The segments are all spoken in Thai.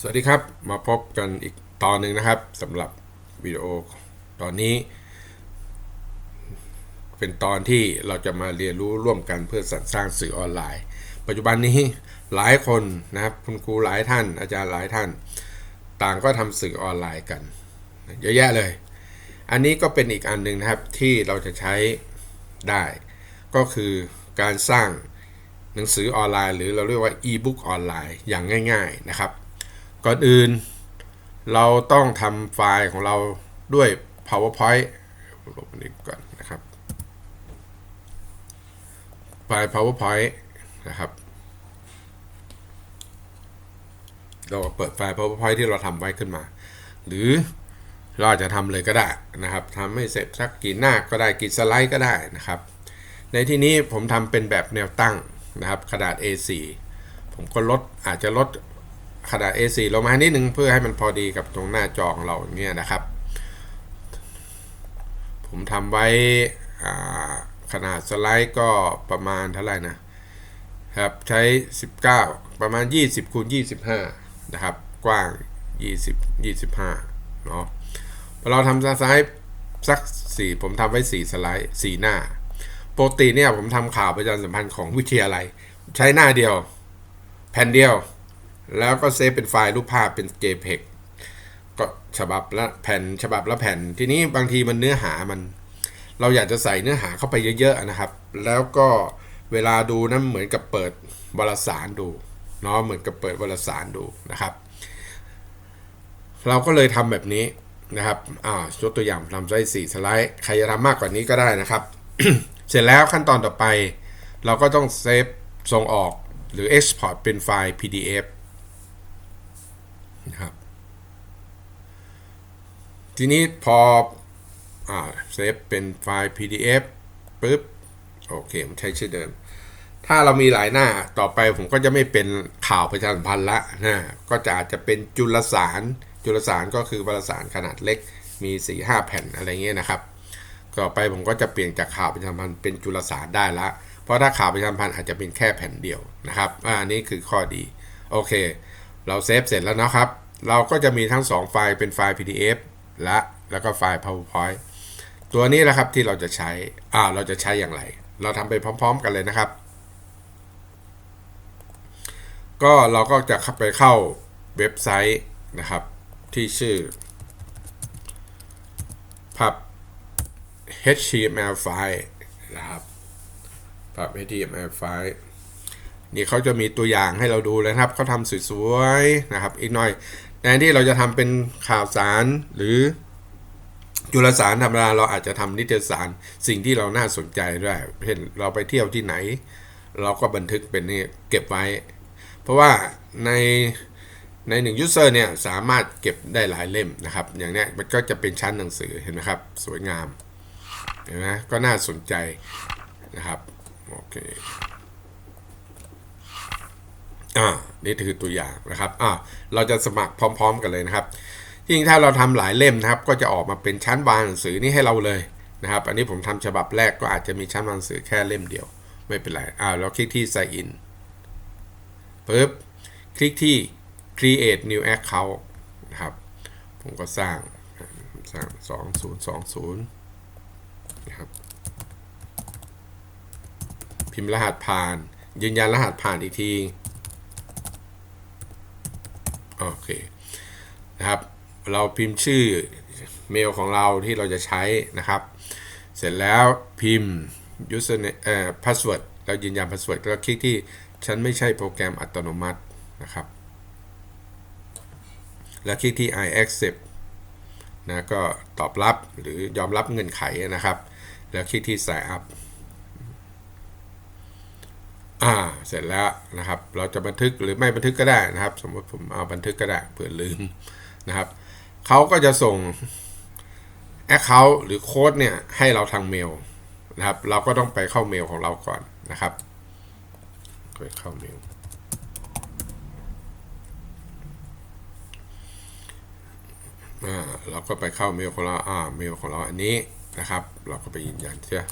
สวัสดีครับ มาพบกันอีกตอนหนึ่งนะครับสำหรับวิดีโอตอนนี้ เป็นตอนที่เราจะมาเรียนรู้ร่วมกันเพื่อสรรสร้างสื่อออนไลน์ ปัจจุบันนี้หลายคนนะครับคุณครูหลายท่าน อาจารย์หลายท่าน ต่างก็ทำสื่อออนไลน์กัน เยอะแยะเลย อันนี้ก็เป็นอีกอันหนึ่งนะครับที่เราจะใช้ได้ ก็คือการสร้างหนังสือออนไลน์ หรือเราเรียกว่าอีบุ๊กออนไลน์อย่างง่าย ๆนะครับ ก่อนอื่น เราต้องทำไฟล์ของเราด้วย PowerPoint ลบอันนี้ก่อนนะครับ ไฟล์ PowerPoint นะครับ เราเปิดไฟล์ PowerPoint ที่เราทำไว้ขึ้นมา หรือเราอาจจะทำเลยก็ได้นะครับทำให้เสร็จสักกี่หน้าก็ได้กี่สไลด์ก็ได้นะครับ ในที่นี้ผมทำเป็นแบบแนวตั้งนะครับขนาด A4 ผมก็ลดอาจจะลด ขนาด A4 ลงมานิดนึงเพื่อให้มันพอดีกับตรงหน้าจอของเราอย่างเงี้ยนะครับ ผมทำไว้ขนาดสไลด์ก็ประมาณเท่าไหร่นะครับใช้ 19 ประมาณ 20คูณ25 นะครับ กว้าง 20 25เนาะพอเราทำสไลด์สัก 4 ผมทำไว้ 4 สไลด์ 4 หน้าปกติเนี่ยผมทำข่าวประชาสัมพันธ์ของวิทยาลัย ใช้หน้าเดียว แผ่นเดียว แล้วก็เซฟเป็นไฟล์รูปภาพเป็น JPEG ก็ฉบับละแผ่นฉบับละแผ่น ทีนี้บางทีมันเนื้อหามัน เราอยากจะใส่เนื้อหาเข้าไปเยอะๆนะครับ แล้วก็เวลาดูนั้นเหมือนกับเปิดวารสารดูเนาะเหมือนกับเปิดวารสารดูนะครับ เราก็เลยทำแบบนี้นะครับอ่ายกตัวอย่างทำไว้4สไลด์ใครจะทำมากกว่านี้ก็ได้นะครับ เสร็จแล้วขั้นตอนต่อไป เราก็ต้องเซฟส่งออกหรือ Export เป็นไฟล์ PDF นะครับ ทีนี้พออ่าเซฟเป็นไฟล์ PDF ปุ๊บโอเคผมใช้ชื่อเดิม ถ้าเรามีหลายหน้าต่อไปผมก็จะไม่เป็นข่าวประชาสัมพันธ์ละนะก็จะอาจจะเป็นจุลสาร จุลสารก็คือวารสารขนาดเล็กมี 4-5 แผ่นอะไรเงี้ยนะครับ ต่อไปผมก็จะเปลี่ยนจากข่าวประชาสัมพันธ์เป็นจุลสารได้ละ เพราะถ้าข่าวประชาสัมพันธ์อาจจะเป็นแค่แผ่นเดียวนะครับ อ่าอันนี้คือข้อดี โอเค เราเซฟเสร็จแล้วนะครับ เราก็จะมีทั้ง 2 ไฟล์เป็นไฟล์ PDF และแล้วก็ไฟล์ PowerPoint ตัวนี้แหละครับที่เราจะใช้อ่าเราจะใช้อย่างไร เราทำไปพร้อม ๆ กันเลยนะครับ ก็เราก็จะเข้าไปเข้าเว็บไซต์นะครับ ที่ชื่อ pub html file นะครับ pub html file นี่เขาจะมีตัวอย่างให้เราดูเลยครับเขาทำสวยๆนะครับ อีกหน่อยแทนที่เราจะทำเป็นข่าวสารหรือจุลสารธรรมดาเราอาจจะทำนิตยสารสิ่งที่เราน่าสนใจด้วยเช่นเราไปเที่ยวที่ไหน เราก็บันทึกเป็นนี่เก็บไว้ เพราะว่าในในหนึ่งยูเซอร์เนี่ยสามารถเก็บได้หลายเล่มนะครับ อย่างเนี้ยมันก็จะเป็นชั้นหนังสือเห็นไหมครับ สวยงามเห็นไหมก็น่าสนใจนะครับโอเค อ่านี่คือตัวอย่างนะครับอ่าเราจะสมัครพร้อม ๆ กันเลยนะครับยิ่งถ้าเราทำหลายเล่มนะครับ ก็จะออกมาเป็นชั้นวางหนังสือนี่ให้เราเลยนะครับ อันนี้ผมทำฉบับแรกก็อาจจะมีชั้นวางหนังสือแค่เล่มเดียว ไม่เป็นไรอ่าเราคลิกที่ sign in ปุ๊บคลิกที่ create new account นะครับ ผมก็สร้างสร้าง2020นะครับ พิมพ์รหัสผ่าน ยืนยันรหัสผ่านอีกที โอเคนะครับ เราพิมพ์ชื่อเมลของเราที่เราจะใช้นะครับ เสร็จแล้วพิมพ์ username เอ่อ password แล้วยืนยัน password แล้วคลิกที่ฉันไม่ใช่โปรแกรมอัตโนมัตินะครับ แล้วคลิกที่ I accept นะก็ตอบรับหรือยอมรับเงื่อนไขนะครับ แล้วคลิกที่ sign up อ่าเสร็จแล้วนะครับ เราจะบันทึกหรือไม่บันทึกก็ได้นะครับ สมมติผมเอาบันทึกก็ได้เผื่อลืมนะครับเขาก็จะส่ง Account หรือโค้ดเนี่ยให้เราทางเมลนะครับ เราก็ต้องไปเข้าเมลของเราก่อนนะครับไปเข้าเมลอ่าเราก็ไปเข้าเมลของเราอ่าเมลของเราอันนี้นะครับ เราก็ไปยืนยันใช่ไหมเ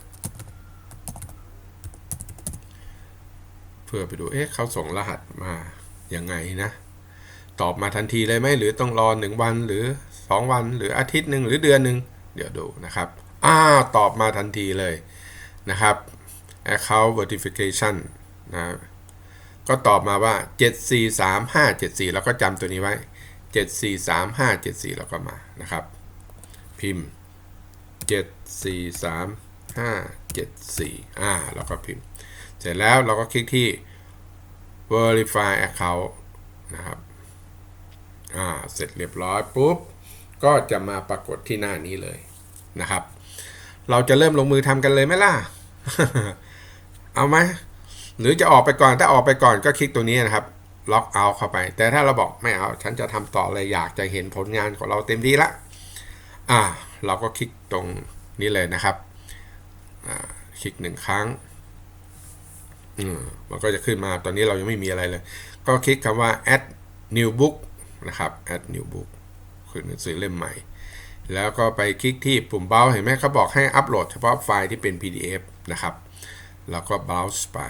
พื่อไปดูเอ๊ะเขาส่งรหัสมายังไงนะ ตอบมาทันทีเลยไหมหรือต้องรอ1วันหรือ 2 วันหรืออาทิตย์หนึ่งหรือเดือนหนึ่งเดี๋ยวดูนะครับอ้าตอบมาทันทีเลยนะครับ account verification นะก็ตอบมาว่า 743574 แล้วก็จำตัวนี้ไว้ 743574 แล้วก็มานะครับ พิมพ์ 743574 อ่า แล้วก็พิมพ์ สร็จแล้วเราก็คลิกที่ verify account นะครับ อ่า เสร็จเรียบร้อยปุ๊บ ก็จะมาปรากฏที่หน้านี้เลยนะครับ เราจะเริ่มลงมือทำกันเลยไหมล่ะ เอาไหมหรือจะออกไปก่อน ถ้าออกไปก่อนก็คลิกตัวนี้นะครับล็อกเอาเข้าไป แต่ถ้าเราบอกไม่เอา ฉันจะทำต่อเลยอยากจะเห็นผลงานของเราเต็มที่ละ อ่า เราก็คลิกตรงนี้เลยนะครับ อ่า คลิกหนึ่งครั้ง อืมมันก็จะขึ้นมาตอนนี้เรายังไม่มีอะไรเลย ก็คลิกคำว่า add new book นะครับ add new book คือหนังสือเล่มใหม่ แล้วก็ไปคลิกที่ปุ่ม browse เห็นไหมเขาบอกให้อัปโหลดเฉพาะไฟล์ที่เป็น PDF นะครับแล้วก็ browse ไป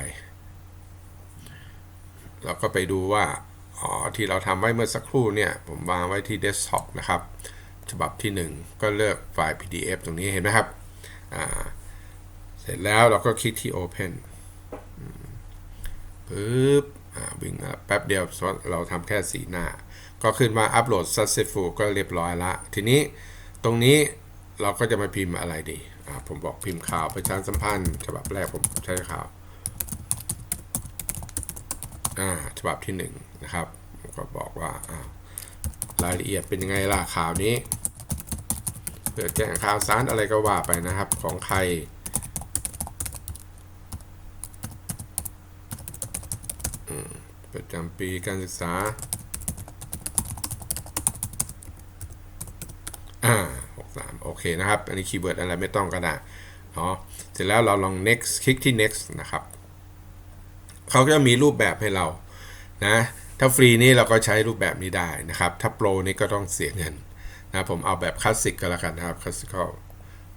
เราก็ไปดูว่าอ๋อที่เราทำไว้เมื่อสักครู่เนี่ย ผมวางไว้ที่ desktop นะครับ ฉบับที่ 1 ก็เลือกไฟล์ PDF ตรงนี้เห็นไหมครับ เสร็จแล้วเราก็คลิกที่ open ปึ๊บวิ่งมาแป๊บเดียวเราทำแค่สีหน้า ก็ขึ้นว่าอัปโหลด successful ก็เรียบร้อยละ ทีนี้ตรงนี้เราก็จะมาพิมพ์อะไรดี ผมบอกพิมพ์ข่าวประชาสัมพันธ์ ฉบับแรกผมใช้ข่าวอ่าฉบับที่1นะครับผมก็บอกว่าอ่ารายละเอียดเป็นยังไงล่ะข่าวนี้เพื่อแจ้งข่าวสารอะไรก็ว่าไปนะครับ ของใคร ประจำปีการศึกษา อ่า63โอเคนะครับ อันนี้คีย์เวิร์ดอะไรไม่ต้องก็ได้เนาะเสร็จแล้วเราลอง next คลิกที่ next นะครับ เขาก็จะมีรูปแบบให้เรา นะ ถ้าฟรีนี่เราก็ใช้รูปแบบนี้ได้นะครับ ถ้าโปรนี่ก็ต้องเสียเงินนะผมเอาแบบคลาสสิกก็แล้วกันนะครับคลาสสิค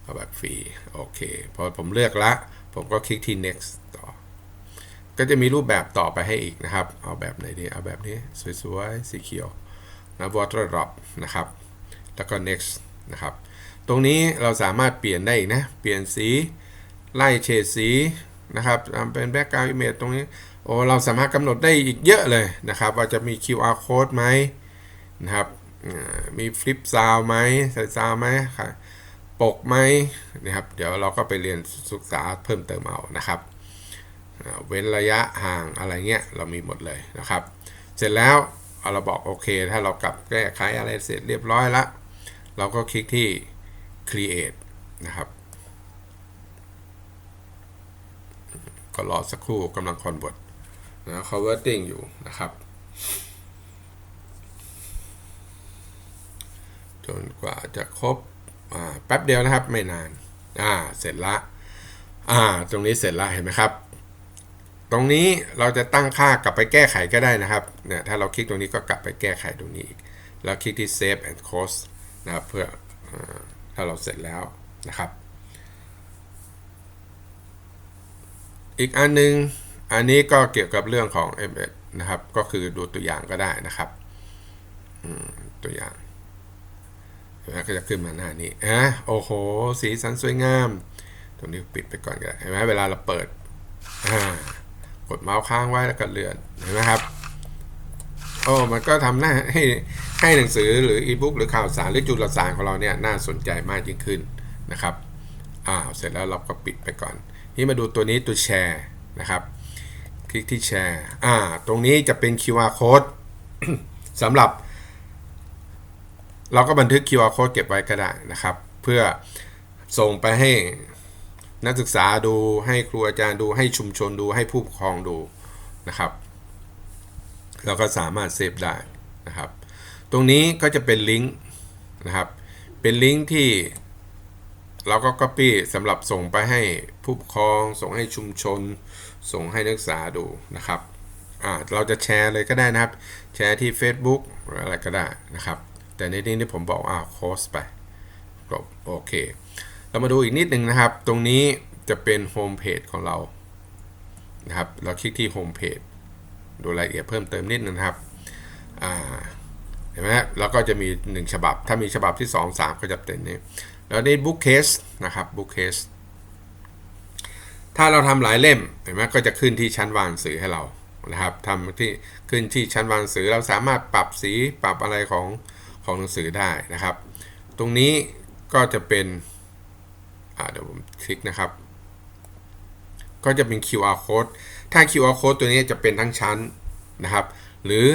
เอาแบบฟรี โอเค พอผมเลือกละ ผมก็คลิกที่ next ต่อ ก็จะมีรูปแบบต่อไปให้อีกนะครับ เอาแบบไหนดี เอาแบบนี้ สวยๆ สีเขียวนะ water drop นะครับ แล้วก็ next นะครับ ตรงนี้เราสามารถเปลี่ยนได้อีกนะ เปลี่ยนสี ไล่เฉดสีนะครับทำเป็น background image ตรงนี้ โอ้ เราสามารถกำหนดได้อีกเยอะเลยนะครับ ว่าจะมี QR code ไหมนะครับ มีฟลิปซาวไหมใส่ซาวไหมปกไหมนะครับ เดี๋ยวเราก็ไปเรียนศึกษาเพิ่มเติมเอานะครับ เว้นระยะห่างอะไรเงี้ยเรามีหมดเลยนะครับ เสร็จแล้วเราบอกโอเค ถ้าเรากลับแก้ไขอะไรเสร็จเรียบร้อยล้วเราก็คลิกที่ create นะครับก็รอสักครู่กำลัง convert นะ converting อยู่นะครับ จนกว่าจะครบแป๊บเดียวนะครับไม่นานอ่าเสร็จละอ่าตรงนี้เสร็จละเห็นไหมครับ ตรงนี้เราจะตั้งค่ากลับไปแก้ไขก็ได้นะครับเนี่ยถ้าเราคลิกตรงนี้ก็กลับไปแก้ไขตรงนี้อีกแล้วคลิกที่ save and close นะครับเพื่ออถ้าเราเสร็จแล้วนะครับ อีกอันนึงอันนี้ก็เกี่ยวกับเรื่องของ m 1นะครับ ก็คือดูตัวอย่างก็ได้นะครับตัวอย่างแล้วก็จะขึ้นมาหน้านี้อะโอ้โห สีสันสวยงาม ตรงนี้ปิดไปก่อนก็ได้เห็นไหมเวลาเราเปิดอ่า กดเมาส์ค้างไว้แล้วก็เลื่อนเห็นไหมครับโอ้มันก็ทำหน้าให้ให้หนังสือหรืออีบุ๊กหรือข่าวสารหรือจุลสารของเราเนี่ยน่าสนใจมากยิ่งขึ้นนะครับอ่าเสร็จแล้วเราก็ปิดไปก่อน นี่มาดูตัวนี้ตัวแชร์นะครับ คลิกที่แชร์อ่าตรงนี้จะเป็น QR code สำหรับ เราก็บันทึก QR code เก็บไว้ก็ได้นะครับ เพื่อส่งไปให้ นักศึกษาดูให้ครูอาจารย์ดูให้ชุมชนดูให้ผู้ปกครองดูนะครับเราก็สามารถเซฟได้นะครับ ตรงนี้ก็จะเป็นลิงก์นะครับ เป็นลิงก์ที่เราก็ Copy สำหรับส่งไปให้ผู้ปกครอง ส่งให้ชุมชน ส่งให้นักศึกษาดูนะครับเราจะแชร์เลยก็ได้นะครับ แชร์ที่ Facebook หรืออะไรก็ได้นะครับ แต่ในนี้ที่ผมบอกอ่าโค้ชไปจบโอเค เรามาดูอีกนิดหนึ่งนะครับ ตรงนี้จะเป็นโฮมเพจของเรานะครับ เราคลิกที่โฮมเพจดูรายละเอียดเพิ่มเติมนิดนึงนะครับอ่าห็นไหมฮะแล้วก็จะมี 1 ฉบับ ถ้ามีฉบับที่ 2 3 ก็จะเป็นนี้ แล้วนี่ book case นะครับ book case ถ้าเราทำหลายเล่มเห็นไหมก็จะขึ้นที่ชั้นวางสื่อให้เรานะครับทำที่ขึ้นที่ชั้นวางสื่อเราสามารถปรับสีปรับอะไรของของหนังสือได้นะครับ ตรงนี้ก็จะเป็น เดี๋ยวผมคลิกนะครับ ก็จะเป็น QR code ถ้า QR code ตัวนี้จะเป็นทั้งชั้นนะครับ หรือ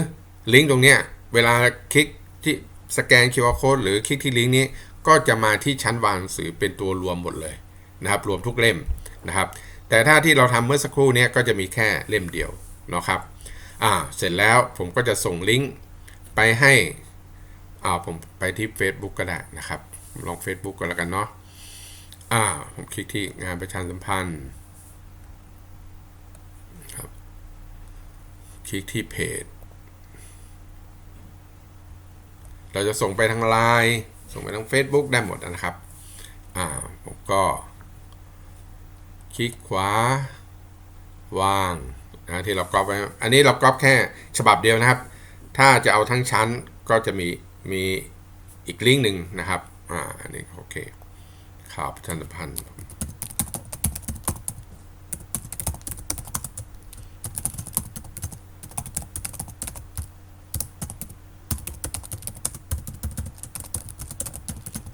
ลิงก์ตรงเนี้ยเวลาคลิกที่สแกน QR code หรือคลิกที่ลิงก์นี้ก็จะมาที่ชั้นวางหนังสือเป็นตัวรวมหมดเลยนะครับ รวมทุกเล่มนะครับ แต่ถ้าที่เราทำเมื่อสักครู่นี้ก็จะมีแค่เล่มเดียวเนาะครับอ่าเสร็จแล้วผมก็จะส่งลิงก์ไปให้อ่าผมไปที่ Facebook ก็ได้นะครับ ลอง Facebook ก็แล้วกันเนาะ อ่า ผมคลิกที่งานประชาสัมพันธ์ครับ คลิกที่เพจ เราจะส่งไปทางไลน์ส่งไปทาง Facebook ได้หมดนะครับ อ่า ผมก็ คลิกขวา วางนะที่เรากรอบไว้ อันนี้เรากรอบแค่ฉบับเดียวนะครับ ถ้าจะเอาทั้งชั้นก็จะมีมีอีกลิงก์หนึ่งนะครับ อ่า อันนี้โอเค ข่าวประชาสัมพันธ์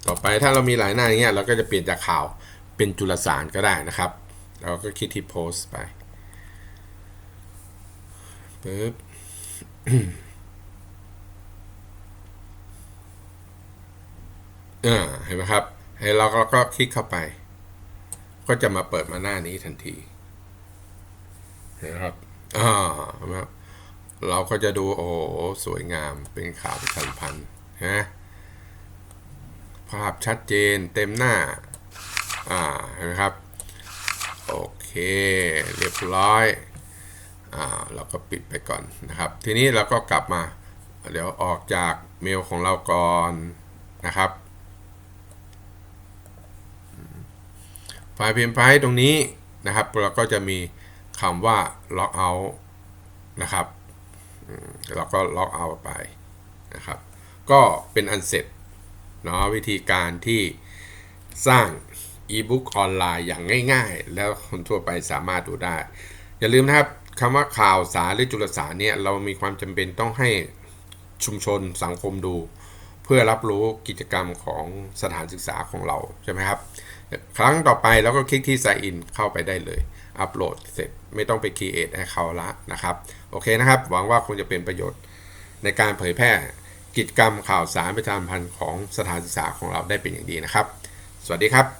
ต่อไปถ้าเรามีหลายหน้าอย่างเงี้ยเราก็จะเปลี่ยนจากข่าวเป็นจุลสารก็ได้นะครับ เราก็คลิกที่โพสต์ไปปึ๊บเห็นไหมครับ ให้เราก็ก็คลิกเข้าไป ก็จะมาเปิดมาหน้านี้ทันทีเห็นไหมครับอ่าเห็นไหมครับเราก็จะดูโอ้สวยงามเป็นขาวประชาสัมพันธ์นะภาพชัดเจนเต็มหน้า อ่าเห็นไหมครับ โอเคเรียบร้อยอ่าเราก็ปิดไปก่อนนะครับ ทีนี้เราก็กลับมา เดี๋ยวออกจากเมลของเราก่อนนะครับ ไฟล์พิมพ์ไฟล์ตรงนี้นะครับ เราก็จะมีคำว่า log out นะครับเราก็ log out ไปนะครับ ก็เป็นอันเสร็จเนาะวิธีการที่สร้างอีบุ๊กออนไลน์อย่างง่ายๆ แล้วคนทั่วไปสามารถดูได้ อย่าลืมนะครับคำว่าข่าวสารหรือจุลสารเนี่ยเรามีความจำเป็นต้องให้ชุมชนสังคมดู พื่อรับรู้กิจกรรมของสถานศึกษาของเราใช่ไหมครับ ครั้งต่อไปเราก็คลิกที่ sign in เข้าไปได้เลย อัปโหลดเสร็จไม่ต้องไป create ให้เขาละนะครับ โอเคนะครับ หวังว่าคงจะเป็นประโยชน์ ในการเผยแพร่กิจกรรมข่าวสารประจำพันธ์ของสถานศึกษาของเราได้เป็นอย่างดีนะครับ สวัสดีครับ